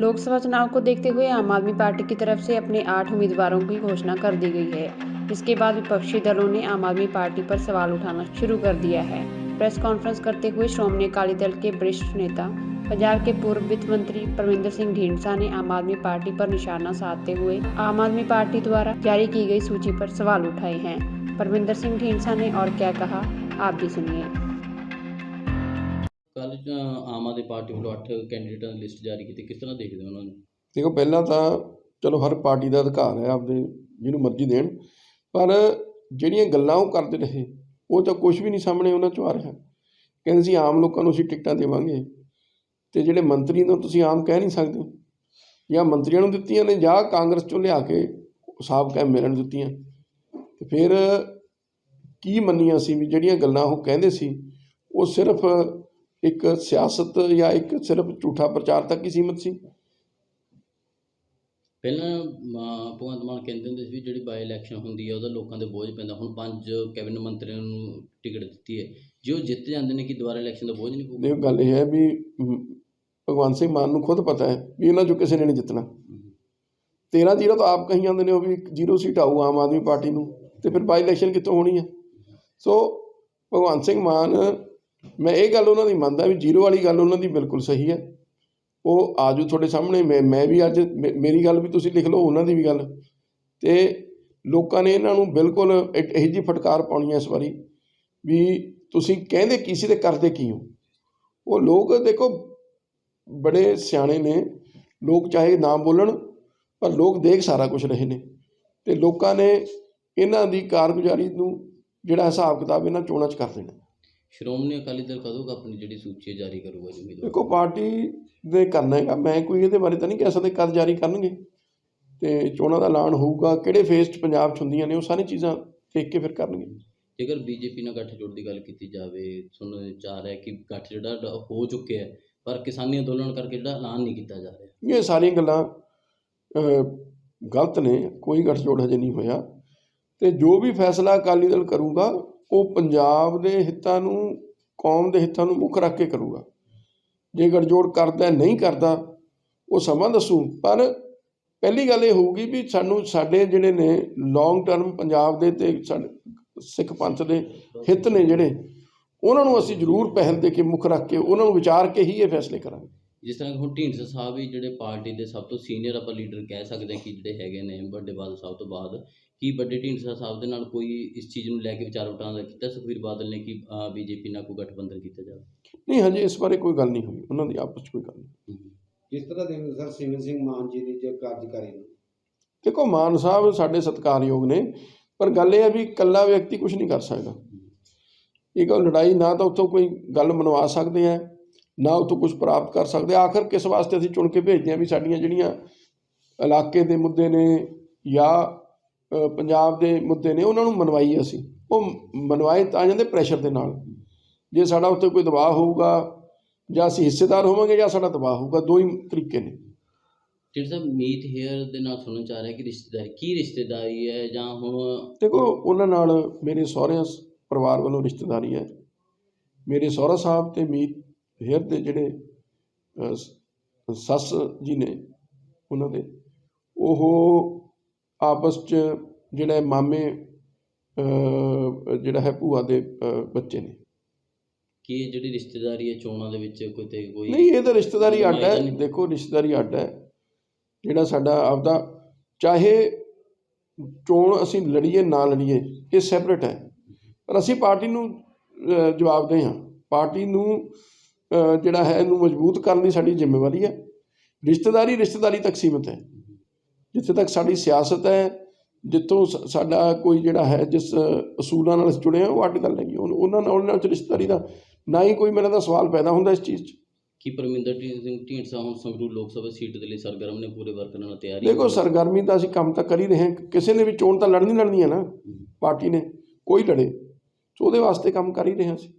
लोकसभा चुनाव को देखते हुए आम आदमी पार्टी की तरफ़ से अपने आठ उम्मीदवारों की घोषणा कर दी गई है। इसके बाद विपक्षी दलों ने आम आदमी पार्टी पर सवाल उठाना शुरू कर दिया है। प्रेस कॉन्फ्रेंस करते हुए श्रोमणी अकाली दल के वरिष्ठ नेता, पंजाब के पूर्व वित्त मंत्री परमिंदर सिंह ढींडसा ने आम आदमी पार्टी पर निशाना साधते हुए आम आदमी पार्टी द्वारा जारी की गई सूची पर सवाल उठाए हैं। परमिंदर सिंह ढींडसा ने और क्या कहा, आप भी सुनिए। ਕੱਲ ਆਮ ਆਦਮੀ ਪਾਰਟੀ ਵੱਲੋਂ 8 ਕੈਂਡੀਡੇਟਾਂ ਦੀ ਲਿਸਟ ਜਾਰੀ ਕੀਤੀ, ਕਿਸ ਤਰ੍ਹਾਂ ਦੇਖਦੇ ਹੋ ਉਹਨਾਂ ਨੂੰ? ਦੇਖੋ, ਪਹਿਲਾਂ ਤਾਂ ਚਲੋ ਹਰ ਪਾਰਟੀ ਦਾ ਅਧਿਕਾਰ ਹੈ, ਆਪਦੇ ਜਿਹਨੂੰ ਮਰਜ਼ੀ ਦੇਣ, ਪਰ ਜਿਹੜੀਆਂ ਗੱਲਾਂ ਉਹ ਕਰਦੇ ਰਹੇ, ਉਹ ਤਾਂ ਕੁਝ ਵੀ ਨਹੀਂ ਸਾਹਮਣੇ ਉਹਨਾਂ ਚੋਂ ਆ ਰਿਹਾ। ਕਹਿੰਦੇ ਸੀ, ਆਮ ਲੋਕਾਂ ਨੂੰ ਅਸੀਂ ਟਿਕਟਾਂ ਦੇਵਾਂਗੇ ਤੇ ਜਿਹੜੇ ਮੰਤਰੀ ਨੂੰ ਤੁਸੀਂ ਆਮ ਕਹਿ ਨਹੀਂ ਸਕਦੇ। ਜਾਂ ਮੰਤਰੀਆਂ ਨੂੰ ਦਿੱਤੀਆਂ ਨੇ, ਜਾਂ ਕਾਂਗਰਸ ਚੋਂ ਲਿਆ ਕੇ ਸਾਬਕਾ ਐਮਐਲਏ ਨੂੰ ਦਿੱਤੀਆਂ। ਤੇ ਫਿਰ ਕੀ ਮੰਨੀਆਂ ਸੀ ਵੀ ਜਿਹੜੀਆਂ ਗੱਲਾਂ ਉਹ ਕਹਿੰਦੇ ਸੀ, ਉਹ ਸਿਰਫ ਇੱਕ ਸਿਆਸਤ ਜਾਂ ਇੱਕ ਸਿਰਫ ਝੂਠਾ ਪ੍ਰਚਾਰ ਤੱਕ ਹੀ ਸੀਮਤ ਸੀ? ਪਹਿਲਾਂ ਭਗਵੰਤ ਮਾਨ ਕਹਿੰਦੇ ਹੁੰਦੇ ਸੀ ਵੀ ਜਿਹੜੀ ਬਾਈ ਇਲੈਕਸ਼ਨ ਹੁੰਦੀ ਹੈ ਉਹਦਾ ਲੋਕਾਂ ਦੇ ਬੋਝ ਪੈਂਦਾ। ਹੁਣ ਪੰਜ ਕੈਬਨਿਟ ਮੰਤਰੀਆਂ ਨੂੰ ਟਿਕਟ ਦਿੱਤੀ ਹੈ। ਜੇ ਉਹ ਜਿੱਤ ਜਾਂਦੇ ਨੇ ਕਿ ਦੁਬਾਰਾ ਇਲੈਕਸ਼ਨ ਦਾ ਬੋਝ ਨਹੀਂ ਪਊਗਾ? ਦੇਖੋ ਗੱਲ ਇਹ ਹੈ ਵੀ ਭਗਵੰਤ ਸਿੰਘ ਮਾਨ ਨੂੰ ਖੁਦ ਪਤਾ ਹੈ ਵੀ ਇਹਨਾਂ ਚੋਂ ਕਿਸੇ ਨੇ ਨਹੀਂ ਜਿੱਤਣਾ। 13 ਜ਼ੀਰੋ ਤਾਂ ਆਪ ਕਹੀ ਜਾਂਦੇ ਨੇ ਉਹ ਵੀ ਜ਼ੀਰੋ ਸੀਟ ਆਊ ਆਮ ਆਦਮੀ ਪਾਰਟੀ ਨੂੰ ਤੇ ਫਿਰ ਬਾਈ ਇਲੈਕਸ਼ਨ ਕਿੱਥੋਂ ਹੋਣੀ ਹੈ? ਸੋ ਭਗਵੰਤ ਸਿੰਘ ਮਾਨ ਮੈਂ ਇਹ ਗੱਲ ਉਹਨਾਂ ਦੀ ਮੰਨਦਾ ਵੀ ਜ਼ੀਰੋ ਵਾਲੀ ਗੱਲ ਉਹਨਾਂ ਦੀ ਬਿਲਕੁਲ ਸਹੀ ਹੈ। ਉਹ ਆਜੂ ਤੁਹਾਡੇ ਸਾਹਮਣੇ, ਮੈਂ ਮੈਂ ਵੀ ਅੱਜ ਮੇ- ਮੇਰੀ ਗੱਲ ਵੀ ਤੁਸੀਂ ਲਿਖ ਲਓ, ਉਹਨਾਂ ਦੀ ਵੀ ਗੱਲ। ਤੇ ਲੋਕਾਂ ਨੇ ਇਹਨਾਂ ਨੂੰ ਬਿਲਕੁਲ ਇਹੋ ਜਿਹੀ ਫਟਕਾਰ ਪਾਉਣੀ ਹੈ ਇਸ ਵਾਰੀ ਵੀ ਤੁਸੀਂ ਕਹਿੰਦੇ ਕੀ ਸੀ ਤੇ ਕਰਦੇ ਕੀ ਹੋ? ਉਹ ਲੋਕ ਦੇਖੋ, ਬੜੇ ਸਿਆਣੇ ਨੇ। ਲੋਕ ਚਾਹੇ ਨਾ ਬੋਲਣ, ਪਰ ਲੋਕ ਦੇਖ ਸਾਰਾ ਕੁਝ ਰਹੇ ਨੇ। ਤੇ ਲੋਕਾਂ ਨੇ ਇਹਨਾਂ ਦੀ ਕਾਰਗੁਜ਼ਾਰੀ ਨੂੰ ਜਿਹੜਾ ਹਿਸਾਬ ਕਿਤਾਬ ਇਹਨਾਂ ਚੋਣਾਂ 'ਚ ਕਰ ਦੇਣਾ। ਸ਼੍ਰੋਮਣੀ ਅਕਾਲੀ ਦਲ ਕਦੋਂ ਕੁ ਆਪਣੀ ਜਿਹੜੀ ਸੂਚੀ ਹੈ ਜਾਰੀ ਕਰੂਗਾ ਜੀ ਉਮੀਦਵਾਰ? ਦੇਖੋ ਪਾਰਟੀ ਦੇ ਕਰਨਾ ਹੈਗਾ। ਮੈਂ ਕੋਈ ਇਹਦੇ ਬਾਰੇ ਤਾਂ ਨਹੀਂ ਕਹਿ ਸਕਦਾ ਕਦ ਜਾਰੀ ਕਰਨਗੇ। ਤੇ ਚੋਣਾਂ ਦਾ ਐਲਾਨ ਹੋਊਗਾ ਕਿਹੜੇ ਫੇਸ 'ਚ ਪੰਜਾਬ 'ਚ ਹੁੰਦੀਆਂ ਨੇ ਉਹ ਸਾਰੀ ਚੀਜ਼ਾਂ ਦੇਖ ਕੇ ਫਿਰ ਕਰਨਗੇ। ਜੇਕਰ ਬੀਜੇਪੀ ਨਾਲ ਗੱਠਜੋੜ ਦੀ ਗੱਲ ਕੀਤੀ ਜਾਵੇ ਸੁਣਨ ਵਿੱਚ ਆ ਰਿਹਾ ਕਿ ਗੱਠ ਜਿਹੜਾ ਡ- ਹੋ ਚੁੱਕਿਆ ਹੈ ਪਰ ਕਿਸਾਨੀ ਅੰਦੋਲਨ ਕਰਕੇ ਜਿਹੜਾ ਐਲਾਨ ਨਹੀਂ ਕੀਤਾ ਜਾ ਰਿਹਾ। ਇਹ ਸਾਰੀਆਂ ਗੱਲਾਂ ਗਲਤ ਨੇ ਕੋਈ ਗੱਠਜੋੜ ਹਜੇ ਨਹੀਂ ਹੋਇਆ। ਤੇ ਜੋ ਵੀ ਫੈਸਲਾ ਅਕਾਲੀ ਦਲ ਕਰੂਗਾ ਉਹ ਪੰਜਾਬ ਦੇ ਹਿੱਤਾਂ ਨੂੰ, ਕੌਮ ਦੇ ਹਿੱਤਾਂ ਨੂੰ ਮੁੱਖ ਰੱਖ ਕੇ ਕਰੂਗਾ। ਜੇ ਗੜਜੋੜ ਕਰਦਾ, ਨਹੀਂ ਕਰਦਾ, ਉਹ ਸਮਾਂ ਦੱਸੂ। ਪਰ ਪਹਿਲੀ ਗੱਲ ਇਹ ਹੋਊਗੀ ਵੀ ਸਾਨੂੰ ਸਾਡੇ ਜਿਹੜੇ ਨੇ ਲੌਂਗ ਟਰਮ ਪੰਜਾਬ ਦੇ ਤੇ ਸਾਡੇ ਸਿੱਖ ਪੰਥ ਦੇ ਹਿੱਤ ਨੇ ਜਿਹੜੇ, ਉਹਨਾਂ ਨੂੰ ਅਸੀਂ ਜ਼ਰੂਰ ਪਹਿਲ ਦੇ ਕੇ ਮੁੱਖ ਰੱਖ ਕੇ, ਉਹਨਾਂ ਨੂੰ ਵਿਚਾਰ ਕੇ ਹੀ ਇਹ ਫੈਸਲੇ ਕਰਾਂਗੇ। ਜਿਸ ਤਰ੍ਹਾਂ ਕਿ ਹੁਣ ਢੀਂਡਸਾ ਸਾਹਿਬ ਵੀ ਜਿਹੜੇ ਪਾਰਟੀ ਦੇ ਸਭ ਤੋਂ ਸੀਨੀਅਰ ਆਪਾਂ ਲੀਡਰ ਕਹਿ ਸਕਦੇ ਹਾਂ ਕਿ ਜਿਹੜੇ ਹੈਗੇ ਨੇ ਵੱਡੇ ਬਾਦਲ ਸਾਹਿਬ ਤੋਂ ਬਾਅਦ ਕੀ ਵੱਡੇ ਢੀਂਡਸਾ ਸਾਹਿਬ ਦੇ ਨਾਲ ਕੋਈ ਇਸ ਚੀਜ਼ ਨੂੰ ਲੈ ਕੇ ਵਿਚਾਰ ਵਟਾਂਦਰਾ ਕੀਤਾ ਸੁਖਬੀਰ ਬਾਦਲ ਨੇ ਕਿ ਬੀਜੇਪੀ ਨਾਲ ਕੋਈ ਗਠਬੰਧਨ ਕੀਤਾ ਜਾਵੇ? ਨਹੀਂ ਹਜੇ ਇਸ ਬਾਰੇ ਕੋਈ ਗੱਲ ਨਹੀਂ ਹੋਈ। ਉਹਨਾਂ ਦੀ ਆਪਸ 'ਚ ਕੋਈ ਗੱਲ ਨਹੀਂ। ਕਿਸ ਤਰ੍ਹਾਂ ਦੇਖਦੇ ਸਰ ਸਿਮਰਨ ਸਿੰਘ ਮਾਨ ਜੀ ਦੀ ਜੇ ਕਾਰਜਕਾਰੀ ਨੂੰ? ਦੇਖੋ ਮਾਨ ਸਾਹਿਬ ਸਾਡੇ ਸਤਿਕਾਰਯੋਗ ਨੇ ਪਰ ਗੱਲ ਇਹ ਹੈ ਵੀ ਇਕੱਲਾ ਵਿਅਕਤੀ ਕੁਝ ਨਹੀਂ ਕਰ ਸਕਦਾ। ਇਹ ਗੱਲ ਲੜਾਈ ਨਾ ਤਾਂ ਉੱਥੋਂ ਕੋਈ ਗੱਲ ਮਨਵਾ ਸਕਦੇ ਆ ਨਾ ਉੱਥੋਂ ਕੁਝ ਪ੍ਰਾਪਤ ਕਰ ਸਕਦੇ। ਆਖਰ ਕਿਸ ਵਾਸਤੇ ਅਸੀਂ ਚੁਣ ਕੇ ਭੇਜਦੇ ਆ ਵੀ ਸਾਡੀਆਂ ਜਿਹੜੀਆਂ ਇਲਾਕੇ ਦੇ ਮੁੱਦੇ ਨੇ ਜਾਂ ਪੰਜਾਬ ਦੇ ਮੁੱਦੇ ਨੇ ਉਹਨਾਂ ਨੂੰ ਮਨਵਾਈ ਅਸੀਂ। ਉਹ ਮਨਵਾਏ ਤਾਂ ਜਾਂਦੇ ਪ੍ਰੈਸ਼ਰ ਦੇ ਨਾਲ। ਜੇ ਸਾਡਾ ਉੱਤੇ ਕੋਈ ਦਬਾਅ ਹੋਊਗਾ ਜਾਂ ਅਸੀਂ ਹਿੱਸੇਦਾਰ ਹੋਵਾਂਗੇ ਜਾਂ ਸਾਡਾ ਦਬਾਅ ਹੋਊਗਾ ਦੋ ਹੀ ਤਰੀਕੇ ਨੇ। ਢੀਂਡਸਾ ਸਾਹਿਬ ਮੀਤ ਹੇਅਰ ਦੇ ਨਾਲ ਸੁਣਨ ਚ ਆ ਰਿਹਾ ਕਿ ਰਿਸ਼ਤੇਦਾਰੀ ਕੀ ਰਿਸ਼ਤੇਦਾਰੀ ਹੈ ਜਾਂ ਹੁਣ ਦੇਖੋ ਉਹਨਾਂ ਨਾਲ ਮੇਰੇ ਸਹੁਰਿਆਂ ਪਰਿਵਾਰ ਵੱਲੋਂ ਰਿਸ਼ਤੇਦਾਰੀ ਹੈ। ਮੇਰੇ ਸਹੁਰਾ ਸਾਹਿਬ ਤੇ ਮੀਤ ਹੇਅਰ ਦੇ ਜਿਹੜੇ ਸੱਸ ਜੀ ਨੇ ਉਹਨਾਂ ਦੇ ਉਹ ਆਪਸ 'ਚ ਜਿਹੜਾ ਮਾਮੇ ਜਿਹੜਾ ਹੈ ਭੂਆ ਦੇ ਬੱਚੇ ਨੇ। ਕੀ ਇਹ ਜਿਹੜੀ ਰਿਸ਼ਤੇਦਾਰੀ ਹੈ ਚੋਣਾਂ ਦੇ ਵਿੱਚ ਕੋਈ ਤੇ ਕੋਈ ਨਹੀਂ ਇਹ ਤਾਂ ਰਿਸ਼ਤੇਦਾਰੀ ਅੱਡ ਹੈ। ਦੇਖੋ ਰਿਸ਼ਤੇਦਾਰੀ ਅੱਡ ਹੈ। ਜਿਹੜਾ ਸਾਡਾ ਆਪਦਾ ਚਾਹੇ ਚੋਣ ਅਸੀਂ ਲੜੀਏ ਨਾ ਲੜੀਏ ਇਹ ਸੈਪਰੇਟ ਹੈ। ਪਰ ਅਸੀਂ ਪਾਰਟੀ ਨੂੰ ਅ, ਜਵਾਬਦੇਹ ਹਾਂ ਪਾਰਟੀ ਨੂੰ ਜਿਹੜਾ ਹੈ ਇਹਨੂੰ ਮਜ਼ਬੂਤ ਕਰਨ ਦੀ ਸਾਡੀ ਜ਼ਿੰਮੇਵਾਰੀ ਹੈ। ਰਿਸ਼ਤੇਦਾਰੀ ਰਿਸ਼ਤੇਦਾਰੀ ਤੱਕ ਸੀਮਿਤ ਹੈ। ਜਿੱਥੇ ਤੱਕ ਸਾਡੀ ਸਿਆਸਤ ਹੈ ਜਿੱਥੋਂ ਸਾਡਾ ਕੋਈ ਜਿਹੜਾ ਹੈ ਜਿਸ ਅਸੂਲਾਂ ਨਾਲ ਜੁੜੇ ਹਾਂ ਉਹ ਅੱਡ ਗੱਲ ਹੈਗੀ। ਉਹ- ਉਹਨਾਂ ਨਾਲ ਉਹਨਾਂ ਨਾਲ ਰਿਸ਼ਤੇਦਾਰੀ ਦਾ ਨਾ ਹੀ ਕੋਈ ਮੇਰੇ ਦਾ ਸਵਾਲ ਪੈਦਾ ਹੁੰਦਾ ਇਸ ਚੀਜ਼ 'ਚ। ਕੀ ਪਰਮਿੰਦਰ ਸਿੰਘ ਢੀਂਡਸਾ ਹੁਣ ਸੰਗਰੂਰ ਲੋਕ ਸਭਾ ਸੀਟ ਦੇ ਲਈ ਸਰਗਰਮ ਨੇ ਪੂਰੇ ਵਰਕਰਾਂ ਨਾਲ ਤਿਆਰੀ ਦੇਖੋ ਸਰਗਰਮੀ ਤਾਂ ਅਸੀਂ ਕੰਮ ਤਾਂ ਕਰ ਹੀ ਰਹੇ ਹਾਂ। ਕਿਸੇ ਨੇ ਵੀ ਚੋਣ ਤਾਂ ਲੜਨੀ ਲੜਨੀ ਹੈ ਨਾ ਪਾਰਟੀ ਨੇ। ਕੋਈ ਲੜੇ। ਸੋ ਉਹਦੇ ਵਾਸਤੇ ਕੰਮ ਕਰ ਹੀ ਰਹੇ ਹਾਂ ਅਸੀਂ।